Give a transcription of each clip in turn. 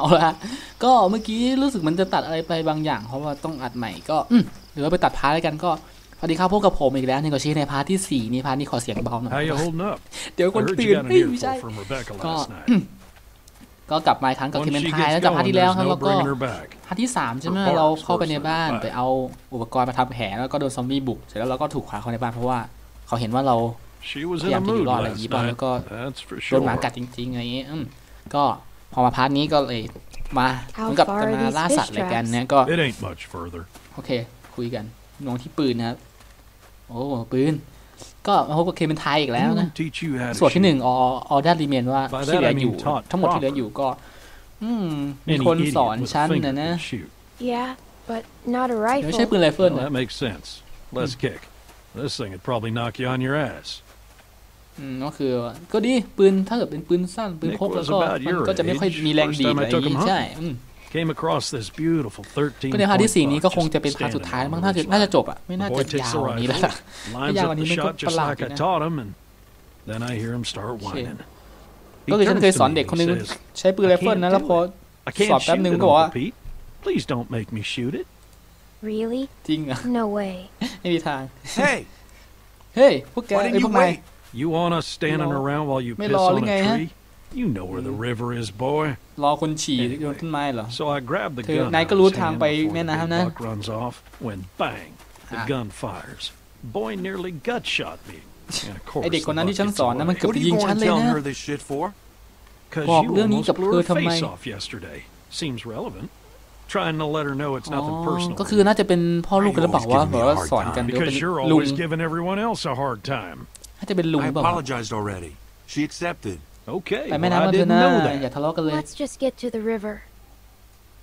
เอาละก็เมื่อกี้รู้สึกมันจะตัดอะไรไปบางอย่าง เพราะว่าต้องอัดใหม่ก็อืมหรือว่าไปตัดพาร์ทแล้วกันก็สวัสดีครับพบกับผมอีกแล้วในกอชีในพาร์ทที่สี่นี่พาร์ทนี้ขอเสียงเบาหน่อย How you holding up? เดี๋ยว I คน heard ตื่ you น got an เฮ้ยไม่ใช่ earful from Rebecca Có- last night. ก็กลับมาอีกครั้งกับ Once คิมเมน she ไทย gets แล้วจากพาร์ท going, ที่แล้ว there's ครับ no แล้วก็ bringing her back. พาร์ทที่สามใช่ไหม Her เรา parts เข้าไปใน worse than บ้าน back. ไปเอาอุปกรณ์มาทำแผลแล้วก็โดนซอมบี้บุกเสร็จแล้วเราก็ถูกขวางเข้าในบ้านเพราะว่าเขาเห็นว่าเรา She was พยายาม in a จะอยู่ mood รอดอะไรอย่าง last นี้บ้าง night. แล้วก็ That's for โดนหมา sure. กัดจริงๆอะไรอย่างนี้อืมก็ พอมาพาร์ทนี้ก็เลยมาเห How มือนกับ far จะ are มา these ล่า fish สัตว์อะไรกัน traps? เนี่ยก็ It ain't much further. โอเค คุยกันมองที่ปืนนะครับ โอ้ปืน ก็มาพบกับเคมเป็นไทยอีกแล้วนะ Anyone teach you how to ส่วนที่หนึ่ง shoot? อออด้ารีเมนว่า By ที่เหลือ that I อยู่ mean taught ทั้งหมดที่เหลืออยู่ก็ อืมมี Any คน idiot สอน with a ฉัน finger นะนะ can shoot. Yeah, but not a เดี๋ยวไม่ใช่ rifle. ปืนไรเฟิล Well, นะ that makes sense. Less kick. This thing would probably knock you on your ass. อืมก็คือก็ดีปืนถ้าเกิดเป็นปืนสั้นปืนพก Nick แล้ว was ก็ about มัน your ก็จะไม่ค่อย age มีแรง first ดีด time อะไร I อย่าง took him นี้ hunting. ใช่อืม Came across this beautiful 13ก็ในพาร์ทที่สี่นี้ก็คง buck จะเป็น just พาร์ทสุด standing ท้าย on มั้ง the น่าจะ ridge น่าจะ line. จบอะไม่ The น่า boy จะ takes ยา the วกว่านี้แล้ว rifle, ล่ะ lines Yeah, up when the you make shot up just a lot, like I you know. taught him, and then I hear him start whining. He ก็คือฉัน turns เคย to สอน me เด็ก and คนนึง says, ใช้ปืนไรเฟิล I นะ can't แล้ว do พอ I ส can't อบแป๊บ shoot นึง it, ก็บอกว่า Uncle Pete. Please don't make me shoot it. Really? จริงเหรอะ No way. ไม่มีทาง Hey, เฮ้ยพวกแก why ไอ้ didn't พว you กนาย wait? You want us standing Lo- around while you May piss lo on lên a ngay, hả? tree? You know where the river is, boy. รอคนฉี่โยนต้นไม้เหรอ So I grabbed the คือ gun นาย out ก็ of รู้ his ทาง hand ไป before แม่ the น้ำ big นะ buck runs off. When bang, the Ah. gun fires. Boy nearly gut shot me. And of course, ไอเด็กคน the นั้น buck ที่ฉัน gets สอนนะมัน away. เกือบ What จะ are ยิ you งฉัน going เลย telling นะ her this shit for? Causeบอก you เรื่องนี้ almost กับ blew เธอ her ทำไม face off yesterday. Seems relevant. Trying to let her know it's อ๋อ nothing personal. ก็คือน่าจะเป็นพ่อลูกกันหรือเปล่า Why you ว่า always แบบว่า giving me a hard สอนกัน time? หรือว่าเป็น because you're ลุง always giving everyone else a hard time. น่าจะเป็นลุงห I รือเปล่า apologized already. She accepted. Okay, ไปแม่ well, I น้ำกันเถอะ didn't นะ know อย่า that. ทะเลาะกันเลย Let's just get to the river.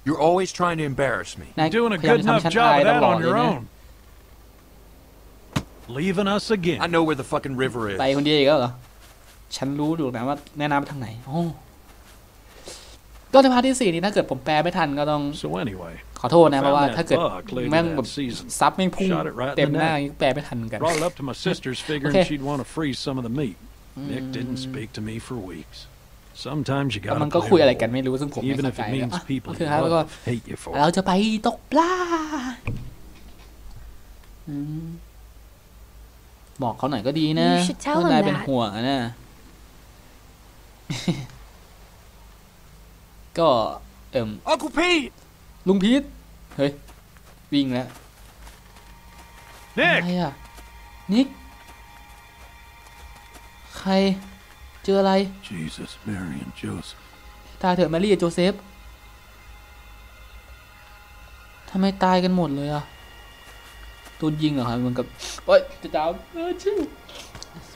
You're always trying to embarrass me. นาย You're doing a พยายาม good จะ enough ทำฉัน job อาย of ต that ลอด on เลย your นะ own. Leaving us again. I know where the fucking river is. ไปคนเดียวอีกแล้วเหรอ ฉันรู้อยู่นะว่าแนะนำไปทางไหนโอ้ ก็ในพาร์ทที่สี่นี้ถ้าเกิดผมแปลไม่ทันก็ต้อง So anyway, ขอโทษนะเพราะว่า Found that ถ้าเกิด bug later แม่ง that แบบ season. ซับไม่งพุ่ง Shot it right in the เต็มหน้า neck. แปลไม่ทันเหมือนกัน brought it up to my sisters, figuring Okay. she'd want to freeze some of the meat. Nick didn't speak to me for weeks. Sometimes you แล้ว gotta มันก็ play คุยอะไร role, กันไม่รู้ซึ่งผมไม่ even เข้า if ใจ it นะ means อะ people โอ you เคครับแล้วก็ love hate you for เรา it. จะไปตกปลาอืมบอกเขาหน่อยก็ดีนะ You should tell ว่านาย him เป็น that. ห่วงอะนะ ก็เอิ่ม Uncle Pete! ลุงพีทเฮ้ยวิ่งแล้ว Nick, อะไรอะนิกใครเจออะไร Jesus, Mary and Joseph. ตายเถอะแมรี่กับโจเซฟทำไมตายกันหมดเลยอะโดนยิงเหรอครับเหมันกับโอ๊ยจะจามเออชิว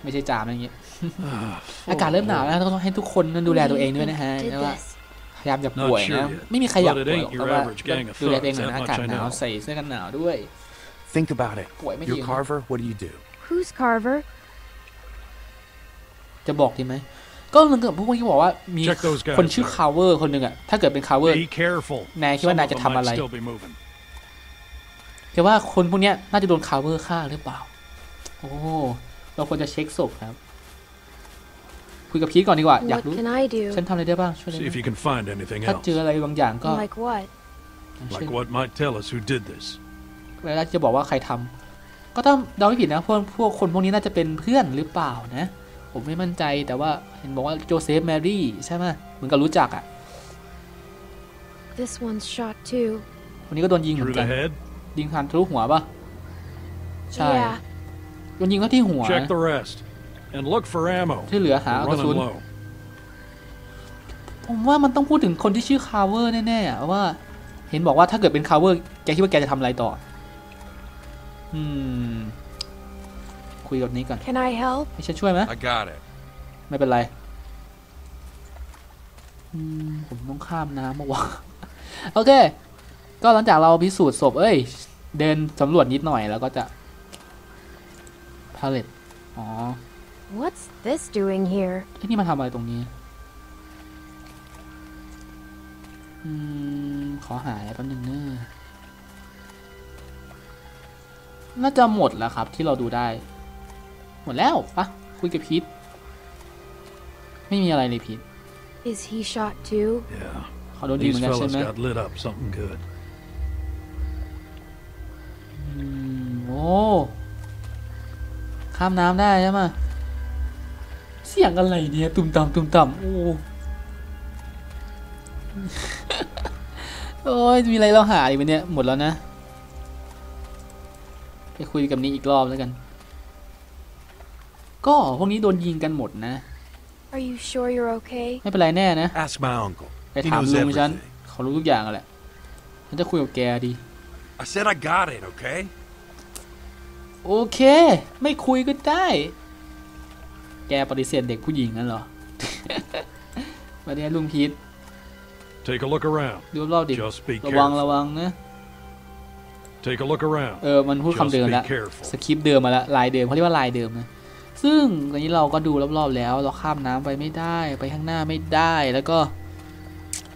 ไม่ใช่จามอะไรอย่างเงี้ยอากาศเริ่มหนาวแล้วต้องให้ทุกคนดูแลตัวเองด้วยนะฮะ Did แล้วว่า this. พยายามอย่า Not ป่วย sure นะ yet, ไม่มีใครอยาก but it ป่วยหรอก ain't แต่ your ว่า average gang of ดูแลตัวเองหน่อย thugs, นะ that อากาศ much I หนาว know. ใส่เสื้อกันหนาวด้วย Think about it. Boy, maybe You're you- Carver, what do you do? Who's Carver? จะบอกดีไหมก็เหมือนกับพวกที่บอกว่ามี Check those guys คนชื่อ out. คาเวอร์คนหนึ่งอะถ้าเกิดเป็นคาเวอร์ Be careful. Nè, khi Some mà nãy of จะ them ทำอะไร might still be moving. แต่ว่าคนพวกเนี้ยน่าจะโดนคาเวอร์ฆ่าหรือเปล่า โอ้เราควรจะเช็คศพครับ คุยกับพีทก่อนดีกว่า อยาก What รู้ can I do? ฉันทำอะไรได้บ้างช่วยได้ See ไห if ม you can find anything ถ้า else. เจออะไรบางอย่างก็ Like what? เช่น Like what might tell us who did this. เวลาจะบอกว่าใครทำก็ต้องเดาไม่ผิดนะพวกพวกคนพวกนี้น่าจะเป็นเพื่อนหรือเปล่านะ ผมไม่มั่นใจแต่ว่าเห็นบอกว่าโจเซฟแมรี่ใช่ไหมเหมือนกับรู้จักอะ This one's shot too. คนนี้ก็โดนยิงเหมือ Through นกั the น head. ยิงผ่านทะลุหัวปะใช่ Yeah. โดนยิงก็ที่หัว Check the rest. And look for ammo. ที่เหลือหา We're กระสุน running low. ผมว่ามันต้องพูดถึงคนที่ชื่อคาเวอร์แน่ๆอะว่าเห็นบอกว่าถ้าเกิดเป็นคาเวอร์แกคิดว่าแกจะทำอะไรต่อ อืม คุยกับนี้ก่อน Can I help? ให้ฉันช่วยไหม I got it. ไม่เป็นไรอืมผมต้องข้ามน้ำมาวะโอเค ก็หลังจากเราพิสูจน์ศพ เอ้ย เดินสำรวจนิดหน่อยแล้วก็จะพาเลตอ๋อ What's this doing here? ไอ้นี่มาทำอะไรตรงนี้อืมขอหาอะไรแป๊บนึงเนอะน่าจะหมดแล้วครับที่เราดูได้ หมดแล้วปะคุยกับพีทไม่มีอะไรเลยพีท Is he shot too? Yeah. เขาโดนยิงเหมื These อนกันใช่ fellas ไหม got lit up something good. อืมโอ้ข้ามน้ำได้ใช่ไหม เสียงอะไรเนี่ยตุ่มต่ำตุ่มต่ำโอ้โอ้ยมีอะไรเราหาอีกไหมเนี่ยหมดแล้วนะไปคุยกับนี้อีกรอบแล้วกัน ก็พวกนี้โดนยิงกันหมดนะ Are you sure you're okay? ไม่เป็นไรแน่นะ Ask my uncle. ไป He ถาม knows ลุงฉัน everything. เขารู้ทุกอย่างอะแหละฉันจะคุยกับแกดี I said I got it, okay? โอเค ไม่คุยก็ได้ แกปฏิเสธเด็กผู้หญิงนั่นเหรอมาเนี่ยลุงพีท Take a look around. ดูรอบๆดิ Just be ระวัง careful. ระวังนะ Take a look around. เออมันพูดคำ Just เดิม be แล้ว careful. สคริปต์เดิมมาแล้ว ลายเดิมเขาเรียกว่าลายเดิมนะ ซึ่งตอนนี้เราก็ดูรอบๆแล้ว เราข้ามน้ำไปไม่ได้ ไปข้างหน้าไม่ได้ แล้วก็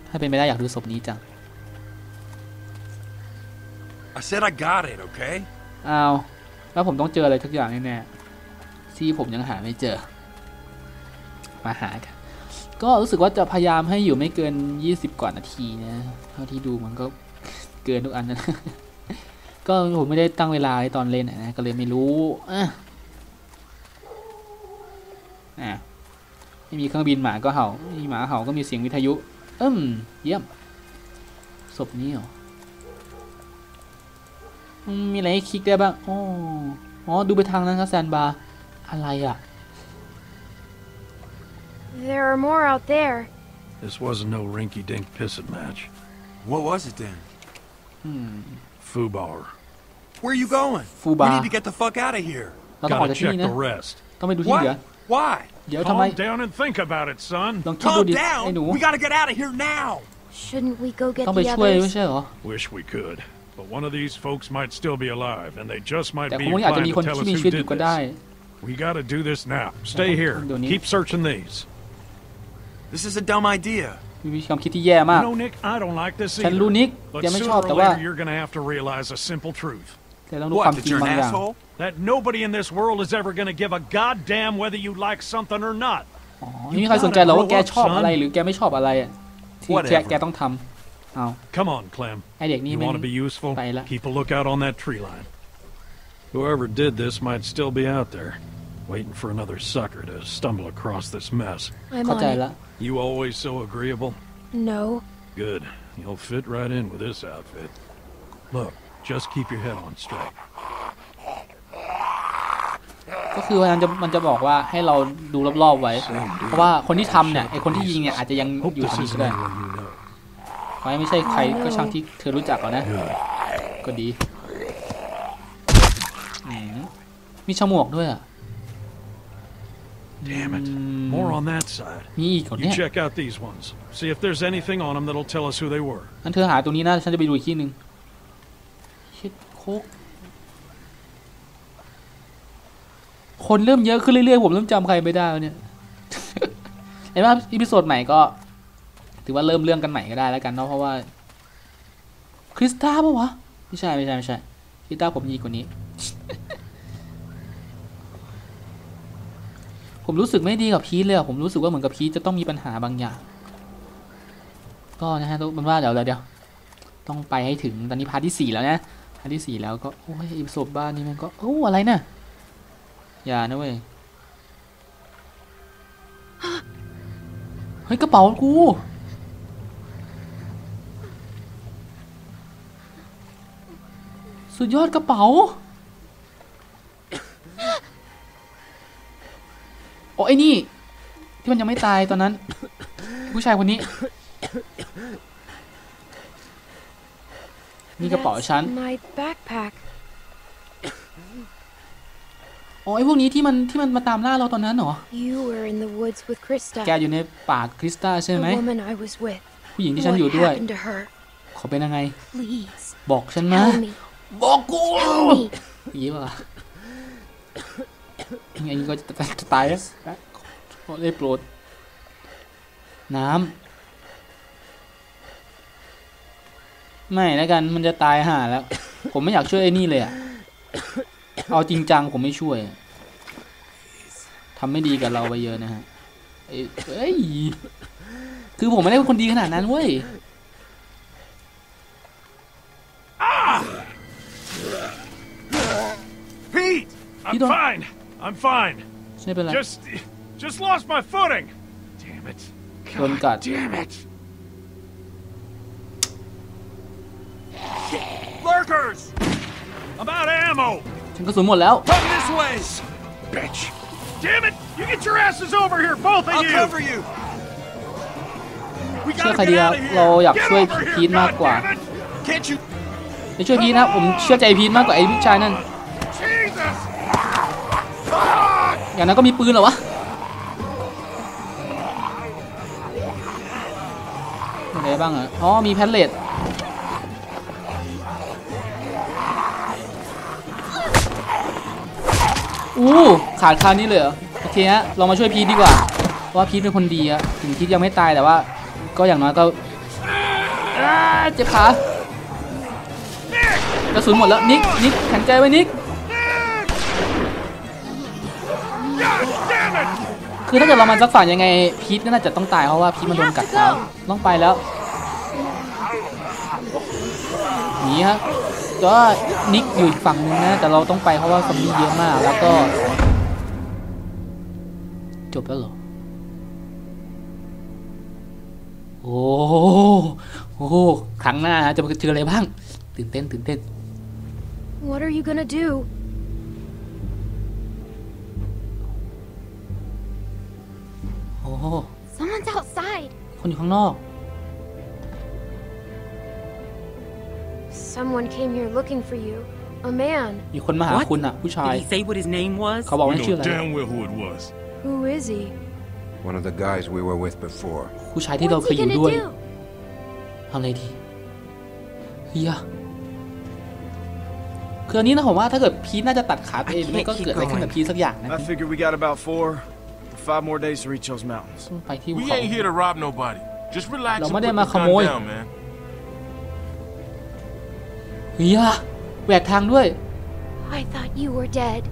ถ้าเป็นไม่ได้อยากดูศพนี้จัง I said I got it, okay? อ้าว แล้วผมต้องเจออะไรทุกอย่างแน่ๆที่ผมยังหาไม่เจอ มาหากันก็รู้สึกว่าจะพยายามให้อยู่ไม่เกิน 20 กว่านาทีนะ เท่าที่ดูมันก็เกินทุกอันนะก็ผมไม่ได้ตั้งเวลาตอนเล่นนะ ก็เลยไม่รู้อะอะไม่มีเครื่องบินหมาก็เห่าไม่มีหมาเห่าก็มีเสียงวิทยุอืมเยี่ยม ศพนี้เหรอมีอะไรให้คลิกได้บ้าง อ๋ออ๋อดูไปทางนั้นครับแซนบาร์ อะไรอะ There are more out there. This wasn't no rinky-dink pissing match. What was it then? อืม Fubar. Where are you going? Fubar. We need to get the fuck out of here. เราต้องออก Gotta จากที่ check นี่นะ the rest. ต้องไปดูที่เหลือ What? Why? เดี๋ยวทำไม Calm down and think about it, son. ลองคิดดู Calm ดิไอ้หนู down. We gotta get out of here now. Shouldn't we go get ต้องไป the ช่วยไม่ others? ใช่เหรอ Wish we could. But one of these folks might still be alive, and they just might แต่ be คงอาจจะมี inclined คน to tell ที่ us มี who ชีวิตอยู่ did ก็ได้ this. We gotta do this now. Stay here. Don't need- Keep searching these. This is a dumb idea. มีความคิดที่แย่มาก You know, Nick, I don't like this ฉันรู้ either. นิก But ยังไม่ช sooner อบ or แต่ว่า later, you're gonna have to realize a simple truth. แต่ต้องรู้ความ What? จ That ริง you're บาง an อย่าง asshole? That nobody in this world is ever gonna give a goddamn whether you like something or not. อ๋อไม่มีใครสนใจหรอกว่าแกชอบอะไรหรือแกไม่ชอบอะไรอะที่แก Whatever. แกต้องทำเอา Come on, Clem. ไอเด็กนี่ You แม่ง want to be useful? Bye la. Keep a lookout on that tree line. Whoever did this might still be out there, Waiting for another sucker to stumble across this mess. I'm เข้าใจ on ละ You always so agreeable? it. No. Good. You'll fit right in with this outfit. Look, just keep your head on straight. ก็คือมันจะมันจะบอกว่าให้เราดูรอบๆไว้ เพราะว่าคนที่ทำเนี่ยไอคนที่ยิงเนี่ยอาจจะยัง Hope อยู่ this ทางนี้ isn't ก็ได้ anyone you know. ขอให้ไม่ใช่ใครก็ช่างที่เธอรู้จักก่อนนะ Good. ก็ดีอืมมีฉมวกด้วยอะ Damn it. Mm. More on that side. มีอีกเหรอ You เนี่ย check out these ones. See if there's anything on them that'll tell us who they were. งั้นเธอหาตรงนี้นะฉันจะไปดูอีกที่หนึ่งชิดโคกคนเริ่มเยอะขึ้นเรื่อยๆผมเริ่มจำใครไม่ได้แล้วเนี่ย เห็นว่าอีพิโซดใหม่ก็ ถือว่าเริ่มเรื่องกันใหม่ก็ได้แล้วกันเนาะเพราะว่าคริสตาปะวะไม่ใช่ไม่ใช่ไม่ใช่คริสตาผมยีกว่านี้ ผมรู้สึกไม่ดีกับพีทเลยอะผมรู้สึกว่าเหมือนกับพีทจะต้องมีปัญหาบางอย่าง ก็นะฮะทุกมันว่าเดี๋ยวเดี๋ยวเดี๋ยวต้องไปให้ถึงตอนนี้พาร์ทที่สี่แล้วนะพาร์ทที่สี่แล้วก็โอ้ยอีพิโซดบ้านนี่มันก็โอ้อะไรน่ะอย่านะเว้ยเฮ้ยกระเป๋ากูสุดยอดกระเป๋า โอ้ไอ้นี่ ที่มันยังไม่ตายตอนนั้น ผู้ชายคนนี้ นี่กระเป๋า That's ฉัน My backpack. อ๋อไอ้พวกนี้ที่มันที่มันมาตามล่าเราตอนนั้นเหรอ You were in the woods with แก Krista. อยู่ในป่าคริสตาใช่ The ไหม woman I was with. ผู้หญิงที่ฉัน What อยู่ด้วย happened to her? ขอเป็นยังไง Please บอกฉันนะ tell me. บอกกู Tell me. อย่างนี้ป่ะ อันนี้ก็จะตายแล้วได้โปรด น้ำไม่แล้วกันมันจะตายห่าแล้ว ผมไม่อยากช่วยไอ้นี่เลยอะเอาจริงจังผมไม่ช่วยทำไม่ดีกับเราไปเยอะนะฮะเอ้ยคือผมไม่ได้เป็นคนดีขนาดนั้นเว้ยพี่โดน I'm fine. ไม่เป็นไร Just, just lost my footing. Damn it. โดนกัด Damn it. Lurkers! I'm out of ammo. ฉันกระสุนหมดแล้ว Come this way! Bitch. Damn it. You get your asses over here, both of I'll you. cover you! We เชื่อ gotta ใครดี get ครั out บ of เรา here! อยาก Get ช่วย over พี here, ทมากกว่า goddammit. Can't you จะช่วยพีทนะผมเชื่อใจพีทมากกว่าไอ้ผู้ชายนั่น อย่างนั้นก็มีปืนเหรอวะอะไรบ้างอะอ๋อ มีแพลเลตอู้ขาดคานี้เลยเหรอโอเคฮะเรามาช่วยพีทดีกว่า เพราะว่าพีทเป็นคนดีอะถึงพีทยังไม่ตายแต่ว่า ก็อย่างน้อยก็เจ็บขากระสุนหมดแล้วนิกนิกแข็งใจไว้นิก คือถ้าเกิดเรามันสักฝั่งยังไงพีทก็น่าจะต้องตายเพราะว่าพีทมันโดนกัดเท้าต้องไปแล้วหนีฮะก็นิกอยู่อีกฝั่งนึงนะ แต่เราต้องไปเพราะว่าซอมบี้เยอะมาก แล้วก็ จบแล้วเหรอโอ้โหโอ้โหครั้งหน้าจะเจออะไรบ้าง ตื่นเต้น ตื่นเต้น What are you gonna do? Someone's outside. คนอยู่ข้างนอก Someone came here looking for you. A man. มีคนมาหา What? คุณอะผู้ชาย Did he say what his name was? เขาบอก We ว่าชื่อ know อะไร damn well who it was. Who is he? One of the guys we were with before. ผู้ชายที่เรา What's เคย he อยู่ gonna ด้วย do? ทำอะไรดีเฮียคืออันนี้นะผมว่าถ้าเกิดพีทน่าจะตัดขาตัวเอง I can't ไม่ก็เกิดอะไรขึ้นกับพีทสักอย่างนะ I figure we got about four, five more days to reach those mountains. ต้องไปที่ภู We เขา ain't here to rob nobody. Just relax Lo and más put de the más gun como hoy. down, man. เฮียแหวกทางด้วย I thought you were dead.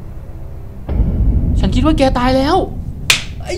ฉันคิดว่าแกตายแล้วไอ้